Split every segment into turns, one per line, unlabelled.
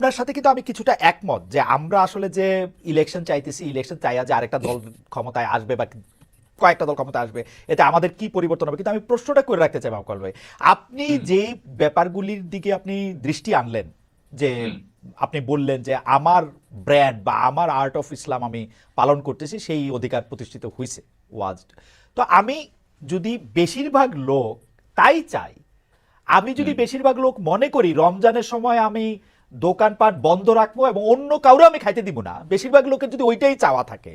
আপনার সাথে কিন্তু আমি কিছুটা একমত যে আমরা আসলে যে ইলেকশন চাইতেছি ইলেকশন চাইয়া যে আরেকটা দল ক্ষমতায় আসবে বা কয়েকটা দল ক্ষমতায় আসবে এতে আমাদের কি পরিবর্তন হবে? কিন্তু আমি প্রশ্নটা করে রাখতে চাই মামকল ভাই। আপনি যে ব্যাপারগুলির দিকে আপনি দৃষ্টি আনলেন যে আপনি বললেন যে আমার ব্র্যান্ড বা আমার আর্ট অফ ইসলাম আমি পালন করতেছি সেই অধিকার প্রতিষ্ঠিত হয়েছে ওয়াজ তো আমি যদি বেশিরভাগ লোক তাই চাই আমি যদি বেশিরভাগ লোক মনে করি রমজানের সময় আমি দোকানপাট বন্ধ রাখব এবং অন্য কাউরে আমি খাইতে দিব না। বেশিরভাগ লোকের যদি ওইটাই চাওয়া থাকে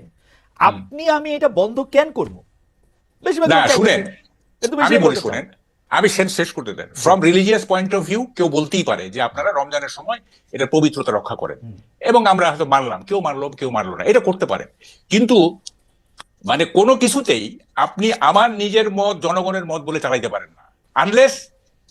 আপনি আমি এটা বন্ধ কেন করব? বেশিরভাগ
শুনেন আমি বলি শুনেন আমি শেষ করতে দেন। From religious point of view কেউ বলতেই পারে যে আপনারা রমজানের সময় এটা পবিত্রতা রক্ষা করেন। এবং আমরা হয়তো মানলাম কেউ মানলো কেউ মানলো না এটা করতে পারেন। কিন্তু মানে কোনো কিছুতেই আপনি আমার নিজের মত জনগণের মত বলে চালাইতে পারেন না। Unless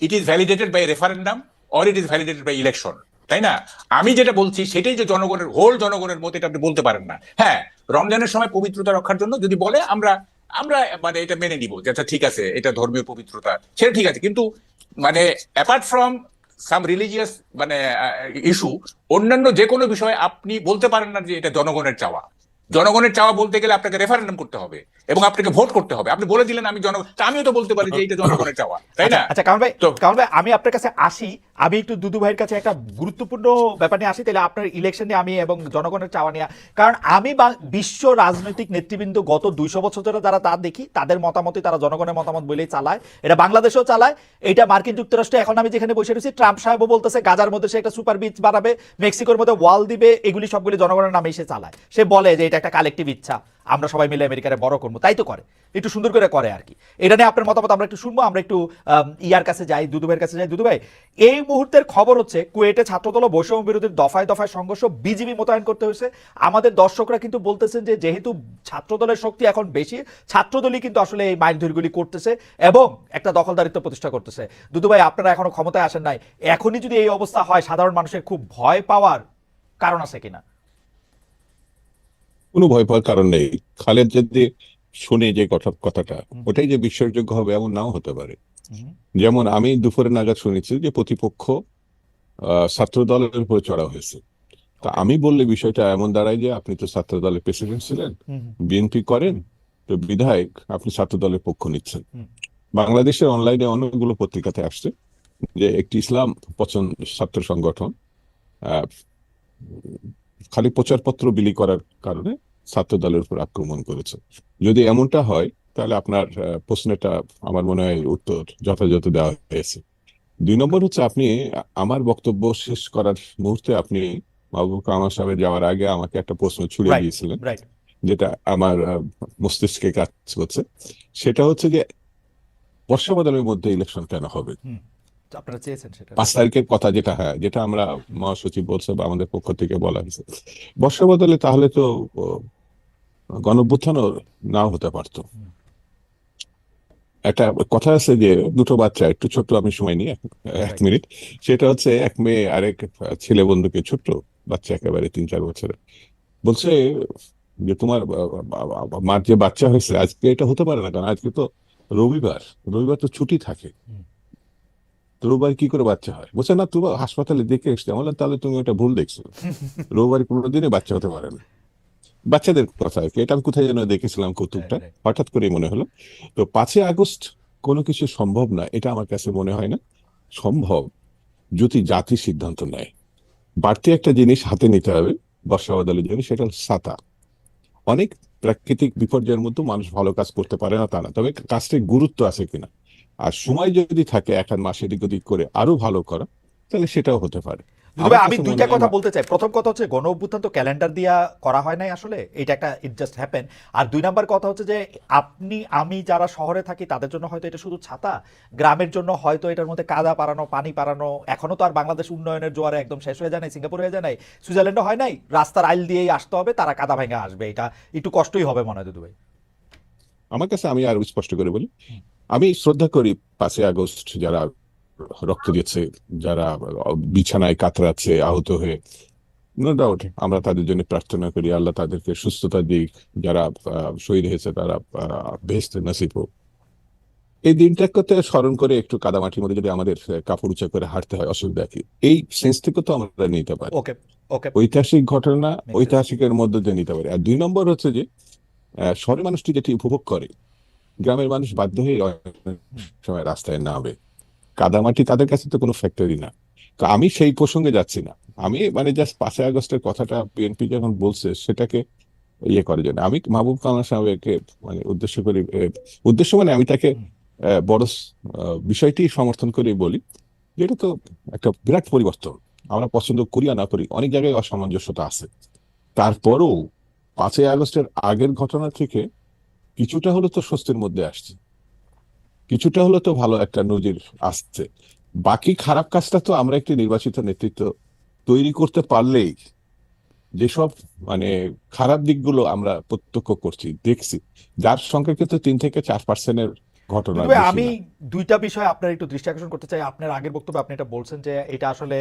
it is validated by referendum or it is validated by election তাই না? আমি যেটা বলছি সেটাই যে জনগণের হোল জনগণের মত এটা আপনি বলতে পারেন না। হ্যাঁ রমজানের সময় পবিত্রতা রক্ষার জন্য যদি বলে, আমরা আমরা মানে এটা মেনে নিব যে আচ্ছা ঠিক আছে, এটা ধর্মীয় পবিত্রতা, সেটা ঠিক আছে। কিন্তু মানে অ্যাপার্ট ফ্রম সাম রিলিজিয়াস মানে ইস্যু অন্যান্য যে কোনো বিষয়ে আপনি বলতে পারেন না যে এটা জনগণের চাওয়া। জনগণের চাওয়া বলতে গেলে আপনাকে রেফারেন্ডাম করতে হবে। এবং আপনাকে ভোট করতে হবে। আপনি বলে দিলেন আমি জন আমিও তো বলতে পারি যে এটা জনগণের চাওয়া তাই না?
আচ্ছা, আচ্ছা কারণ ভাই কারণ ভাই আমি আপনার কাছে আসি আমি একটু দুদু ভাইয়ের কাছে একটা গুরুত্বপূর্ণ ব্যাপার নিয়ে আসি তাহলে আপনার ইলেকশন নিয়ে আমি এবং জনগণের চাওয়া নিয়ে কারণ আমি বিশ্ব রাজনৈতিক নেতৃবৃন্দ গত দুইশো বছর ধরে যারা তা দেখি তাদের মতামতই তারা জনগণের মতামত বলেই চালায়। এটা বাংলাদেশেও চালায়। এটা মার্কিন যুক্তরাষ্ট্রে এখন আমি যেখানে বসে রয়েছি ট্রাম্প সাহেবও বলতেছে গাজার মধ্যে সে একটা সুপার বিচ বানাবে মেক্সিকোর মধ্যে ওয়াল দিবে এগুলি সবগুলি জনগণের নামে সে চালায়। সে বলে যে এটা একটা কালেকটিভ ইচ্ছা। আমরা সবাই মিলে আমেরিকারে বড় করব। তাই তো করে। একটু সুন্দর করে করে আর কি। এটা নিয়ে আপনার মতামত আমরা একটু শুনব, আমরা একটু ইয়ার কাছে যাই দুদু ভাইয়ের কাছে যাই। দুদু ভাই এই মুহূর্তের খবর হচ্ছে, কুয়েটে ছাত্রদল বৈষম্য বিরোধীর দফায় দফায় সংঘর্ষ বিজিবি মোতায়েন করতে হয়েছে। আমাদের দর্শকরা কিন্তু বলতেছেন যে, যেহেতু ছাত্রদলের শক্তি এখন বেশি, ছাত্রদলই কিন্তু আসলে এই মাইলধুরিগুলি করতেছে এবং একটা দখলদারিত্ব প্রতিষ্ঠা করতেছে। দুদু ভাই আপনারা এখনও ক্ষমতায় আসেন নাই। এখনই যদি এই অবস্থা হয়, সাধারণ মানুষের খুব ভয় পাওয়ার কারণ আছে কিনা?
কোনো ভয় পাওয়ার কারণ নেই। খালেদ যদি শুনে যে কথা কথাটা ওটাই যে বিশ্বাসযোগ্য হবে এমন নাও হতে পারে। যেমন আমি দুপুরে নাগাদ শুনেছি যে প্রতিপক্ষ ছাত্র দলের উপরে চড়া হয়েছে। তা আমি বললে বিষয়টা এমন দাঁড়ায় যে আপনি তো ছাত্র দলের প্রেসিডেন্ট ছিলেন বিএনপি করেন তো বিধায়ক আপনি ছাত্র দলের পক্ষ নিচ্ছেন। বাংলাদেশের অনলাইনে অনেকগুলো পত্রিকাতে আসছে যে একটি ইসলাম পছন্দ ছাত্র সংগঠন আহ, খালি প্রচারপত্র বিলি করার কারণে ছাত্র দলের উপর আক্রমণ করেছে। যদি এমনটা হয় তাহলে আপনার প্রশ্নটা আমার মনে হয় উত্তর যথাযথ দেওয়া হয়েছে। দুই নম্বর হচ্ছে আপনি আমার বক্তব্য শেষ করার মুহূর্তে আপনি মাহবুব কামাল সাহেবের যাওয়ার আগে আমাকে একটা প্রশ্ন ছুড়ে দিয়েছিলেন যেটা আমার মস্তিষ্কে কাজ করছে। সেটা হচ্ছে যে বর্ষা বাদলের মধ্যে ইলেকশন কেন হবে?
আপনারা চেয়েছেন সেটা।
পাঁচ তারিখের কথা যেটা হ্যাঁ যেটা আমরা মহাসচিব বলছে বা আমাদের পক্ষ থেকে বলা হয়েছে। তাহলে তো গণভ্যুত্থানও নাও হতে পারতো। একটা কথা আছে যে দুটো বাচ্চা একটু ছোট্ট আমি সময় নিয়ে এক মিনিট। সেটা হচ্ছে এক মেয়ে আরেক ছেলে বন্ধুকে ছোট্ট বাচ্চা একেবারে তিন চার বছরের। বলছে যে তোমার মার যে বাচ্চা হয়েছে আজকে এটা হতে পারে না কারণ আজকে তো রবিবার রবিবার তো ছুটি থাকে। রোববার কি করে বাচ্চা হয়? বলছে না তুমি হাসপাতালে দেখে এসছে। আমি বললাম, তাহলে তুমি এটা ভুল দেখছ। রোববার কোনো দিনে বাচ্চা হতে পারে না। বাচ্চাদের কথা আর কি। এটা আমি কোথায় যেন দেখেছিলাম কৌতুকটা।
Right, right.
হঠাৎ করেই মনে হলো। তো পাঁচই আগস্ট কোনো কিছু সম্ভব না এটা আমার কাছে মনে হয় না। সম্ভব যদি জাতি সিদ্ধান্ত নেয়। বাড়তি একটা জিনিস হাতে নিতে হবে বর্ষা বদলের জন্য সেটা হল ছাতা অনেক প্রাকৃতিক বিপর্যয়ের মধ্যে মানুষ ভালো কাজ করতে পারে না তা না। তবে কাজটির গুরুত্ব আছে কিনা? আর সময় যদি থাকে এক মাস এদিক ওদিক করে আরও ভালো করা তাহলে সেটাও হতে পারে।
আমি দুইটা কথা বলতে চাই। প্রথম কথা হচ্ছে গণ অভ্যুত্থান তো ক্যালেন্ডার দিয়া করা হয় নাই আসলে এটা একটা ইট জাস্ট হ্যাপেন আর দুই নাম্বার কথা হচ্ছে যে আপনি আমি যারা শহরে থাকি তাদের জন্য হয়তো এটা শুধু ছাতা গ্রামের জন্য হয়তো এটার মধ্যে কাদা পারানো পানি পারানো এখনও তো আর বাংলাদেশ উন্নয়নের জোয়ারে একদম শেষ হয়ে যায় নাই সিঙ্গাপুর হয়ে যায় নাই সুইজারল্যান্ডও হয় নাই রাস্তার আইল দিয়েই আসতে হবে তারা কাদা ভেঙে আসবে। এটা একটু কষ্টই হবে মনে হয় দুদু ভাই।
আমার কাছে আমি আরও স্পষ্ট করে বলি আমি শ্রদ্ধা করি পাঁচই আগস্ট যারা রক্ত দিয়েছে যারা বিছানায় কাতরাচ্ছে আহত হয়ে। নো ডাউট আমরা তাদের জন্য প্রার্থনা করি আল্লাহ তাদেরকে সুস্থতা দিক যারা শহীদ হয়েছে তারা বেস্ট নসিব হোক। এই দিনটাকে স্মরণ করে একটু কাদামাটির মধ্যে যদি আমাদের কাপড় উঁচা করে হাঁটতে হয় অসুবিধা কি? এই সেন্স থেকে তো আমরা নিতে পারি। ঐতিহাসিক ঘটনা ঐতিহাসিকের মধ্যে দিয়ে নিতে পারি। আর দুই নম্বর হচ্ছে যে শহরের মানুষটি যেটি উপভোগ করে গ্রামের মানুষ বাধ্য হয়ে সময় রাস্তায় নামে। কাদামাটি তাদের কাছে তো কোনো ফ্যাক্টরি না। তো আমি সেই প্রসঙ্গে যাচ্ছি না। আমি মানে জাস্ট পাঁচই আগস্টের কথাটা বিএনপি যখন বলছে সেটাকে ইয়ে করার জন্য। আমি মাহবুব কালাম সাহেবকে মানে উদ্দেশ্য করি উদ্দেশ্য মানে আমি তাকে বড় বিষয়টি সমর্থন করে বলি। যে এটা তো একটা বিরাট পরিবর্তন। আমরা পছন্দ করি আর না করি অনেক জায়গায় অসামঞ্জস্যতা আছে। তারপরও পাঁচই আগস্টের আগের ঘটনা থেকে কিছুটা হলো তো স্বস্তির মধ্যে আসছে। কিছুটা হলো তো ভালো একটা নজির আসছে। বাকি খারাপ কাজটা তো আমরা একটি নির্বাচিত নেতৃত্ব তৈরি করতে পারলেই যেসব মানে খারাপ দিকগুলো আমরা প্রত্যক্ষ করছি, দেখছি, যার সংখ্যা কিন্তু তিন থেকে চার পার্সেন্টের ঘটনা
আমি দুইটা বিষয় আপনার একটু দৃষ্টি আকর্ষণ করতে চাই। আপনার আগের বক্তব্যে আপনি এটা বলছেন যে এটা আসলে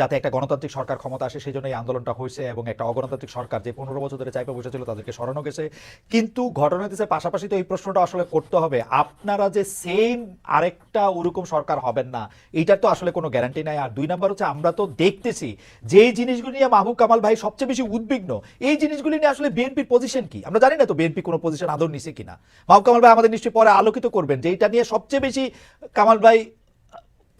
যাতে একটা গণতান্ত্রিক সরকার ক্ষমতা আসে সেই জন্য এই আন্দোলনটা হয়েছে এবং একটা অগণতান্ত্রিক সরকার যে পনেরো বছর ধরে চাইপে বসেছিল তাদেরকে সরানো গেছে। কিন্তু ঘটনা দিচ্ছে পাশাপাশি তো এই প্রশ্নটা আসলে করতে হবে। আপনারা যে সেম আরেকটা ওরকম সরকার হবেন না এইটার তো আসলে কোনো গ্যারান্টি নাই। আর দুই নাম্বার হচ্ছে আমরা তো দেখতেছি যে এই জিনিসগুলি নিয়ে মাহবুব কামাল ভাই সবচেয়ে বেশি উদ্বিগ্ন। এই জিনিসগুলি নিয়ে আসলে বিএনপির পজিশন কি? আমরা জানি না তো বিএনপি কোনো পজিশন আদৌ নিছে কিনা। মাহবুব কামাল ভাই আমাদের নিশ্চয়ই পরে আলোকিত করবেন যে এটা নিয়ে সবচেয়ে বেশি কামাল ভাই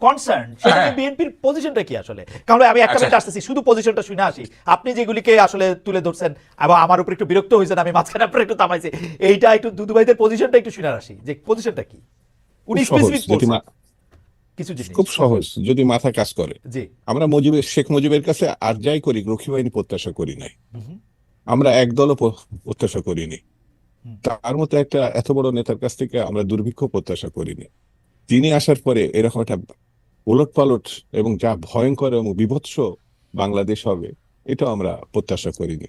কনসার্ন সেটা
হ্যাঁ।
বিএনপির পজিশনটা কি আসলে? কারণ আমি একটা
আচ্ছা।
মিনিট আসতেছি শুধু পজিশনটা শুনে আসি। আপনি যেগুলিকে আসলে তুলে ধরছেন এবং আমার উপর একটু বিরক্ত হয়েছেন আমি মাঝখানে আপনার একটু থামাইছি এইটা একটু দুদু ভাইদের পজিশনটা একটু শুনে আসি যে পজিশনটা কি? উনি স্পেসিফিক কিছু জিনিস।
খুব সহজ যদি মাথা কাজ করে।
জি।
আমরা মুজিবের শেখ মুজিবের কাছে আর যাই করি রক্ষী বাহিনী প্রত্যাশা করি নাই। আমরা একদলও প্রত্যাশা করিনি। তার মতো একটা এত বড় নেতার কাছ থেকে আমরা দুর্ভিক্ষ প্রত্যাশা করিনি। তিনি আসার পরে এরকম একটা ওলট পালট এবং যা ভয়ঙ্কর এবং বিভৎস বাংলাদেশ হবে এটা আমরা প্রত্যাশা করিনি।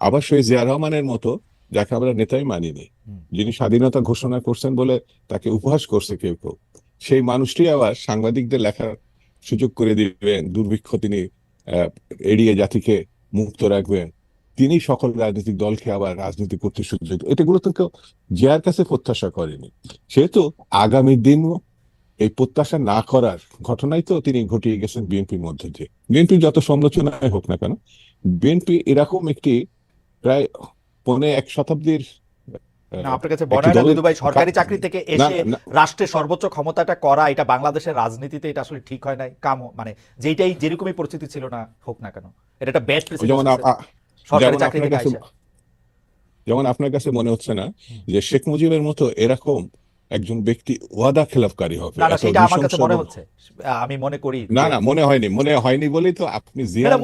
আবার সেই জিয়া রহমানের মতো যাকে আমরা নেতাই মানিনি যিনি স্বাধীনতা ঘোষণা করছেন বলে তাকে উপহাস করছে কেউ কেউ সেই মানুষটি আবার সাংবাদিকদের লেখার সুযোগ করে দিবেন দুর্ভিক্ষ তিনি আহ, এড়িয়ে জাতিকে মুক্ত রাখবেন। তিনি সকল রাজনৈতিক দলকে আবার রাজনীতি করতে সুযোগ এটাগুলো তো কেউ জিয়ার কাছে প্রত্যাশা করেনি। সেহেতু আগামী দিন এই প্রত্যাশা না করার ঘটনাই তো তিনি ঘটিয়ে গেছেন বিএনপির মধ্যে দিয়ে। বিএনপির যত সমালোচনায় হোক না কেন বিএনপি এরকম একটি প্রায় পৌনে এক শতাব্দীর
আপনার কাছে না ভাই সরকারি চাকরি থেকে এসে
না,
রাষ্ট্রের সর্বোচ্চ ক্ষমতাটা করা এটা বাংলাদেশের রাজনীতিতে এটা আসলে ঠিক হয় নাই। কাম মানে যেটাই যেরকমই পরিস্থিতি ছিল না হোক না কেন। এটা একটা ব্যাড
যেমন
সরকারি
যেমন আপনার কাছে যেমন আপনার কাছে মনে হচ্ছে না যে শেখ মুজিবের মতো এরকম একজন ব্যক্তি ওয়াদা খেলাফকারী হবে
না সেটা আমার কাছে মনে হচ্ছে। আমি মনে করি
না না মনে হয়নি মনে হয়নি বলেই তো আপনি জিয়া